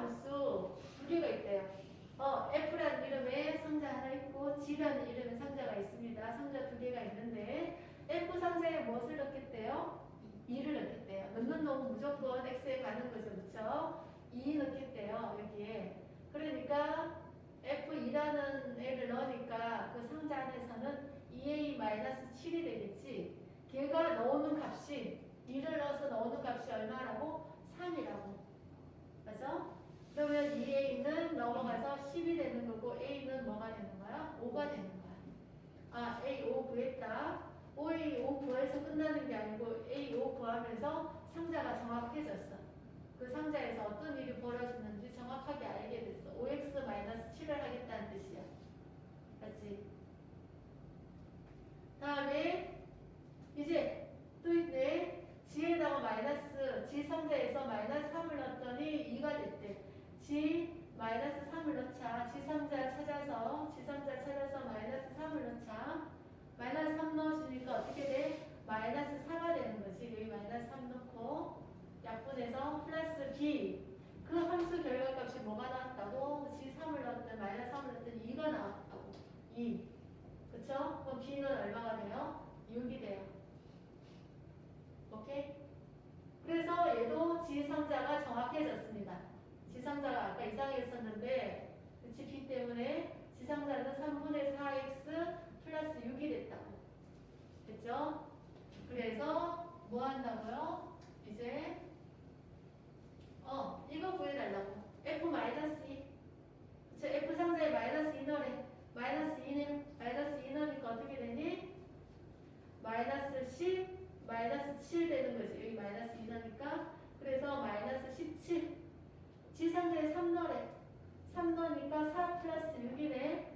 함수 두 개가 있대요. 어, F라는 이름의 상자 하나 있고 G라는 이름의 상자가 있습니다. 상자 두 개가 있는데 F 상자에 무엇을 넣겠대요? 2를 넣겠대요. 넣는 놈은 무조건 X에 가는 거죠. 그쵸? 2 넣겠대요. 여기에. 그러니까 F2라는 애를 넣으니까 그 상자 안에서는 2A-7이 되겠지. 걔가 넣는 값이 2를 넣어서 넣는 값이 얼마라고? 3이라고. 맞죠? 그러면 2A는 넘어가서 10이 되는 거고 A는 되는 거야? 5가 되는 거야. 아, A 5 구했다. 5A 5 구해서 끝나는 게 아니고 A 5 구하면서 상자가 정확해졌어. 그 상자에서 어떤 일이 벌어졌는지 정확하게 알게 됐어. 5x-7을 하겠다는 뜻이야. 맞지? 다음에 이제 또 있네. G에다가 마이너스, G 상자에서 마이너스 3을 넣었더니 2가 됐대. G 마이너스 3을 넣자. G 상자 찾아서, G 상자 찾아서 마이너스 3을 넣자. 마이너스 3 넣어주니까 어떻게 돼? 마이너스 4가 되는 거지. 여기 마이너스 3 넣고 약분해서 플러스 B. 그 함수 결과값이 뭐가 나왔다고? G 3을 넣었더니 마이너스 3을 넣었더니 2가 나왔다고. 2. 그쵸? 그럼 B는 얼마가 돼요? 6이 돼요. 오케이? 그래서 얘도 지상자가 정확해졌습니다. 지상자가 아까 이상했었는데 그치 B 때문에 지상자는 3분의 4x 플러스 6이 됐다고. 됐죠? 그래서 뭐 한다고요? 이제 어 이거 구해달라고. F 마이너스 2. 그쵸? F 상자에 마이너스 2 넣으래. 마이너스 2는 마이너스 2 넣으니까 어떻게 되니? 마이너스 10 마이너스 7 되는 거지. 여기 마이너스 2 나니까. 3너래. 3너니까 4 플러스 6이네.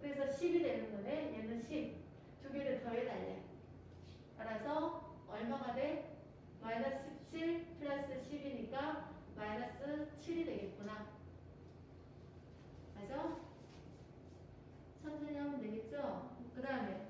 그래서 10이 되는 거네. 얘는 10. 두 개를 더해달래. 알아서 얼마가 돼? 마이너스 17 플러스 10이니까 마이너스 7이 되겠구나. 맞아? 천천히 하면 되겠죠? 그 다음에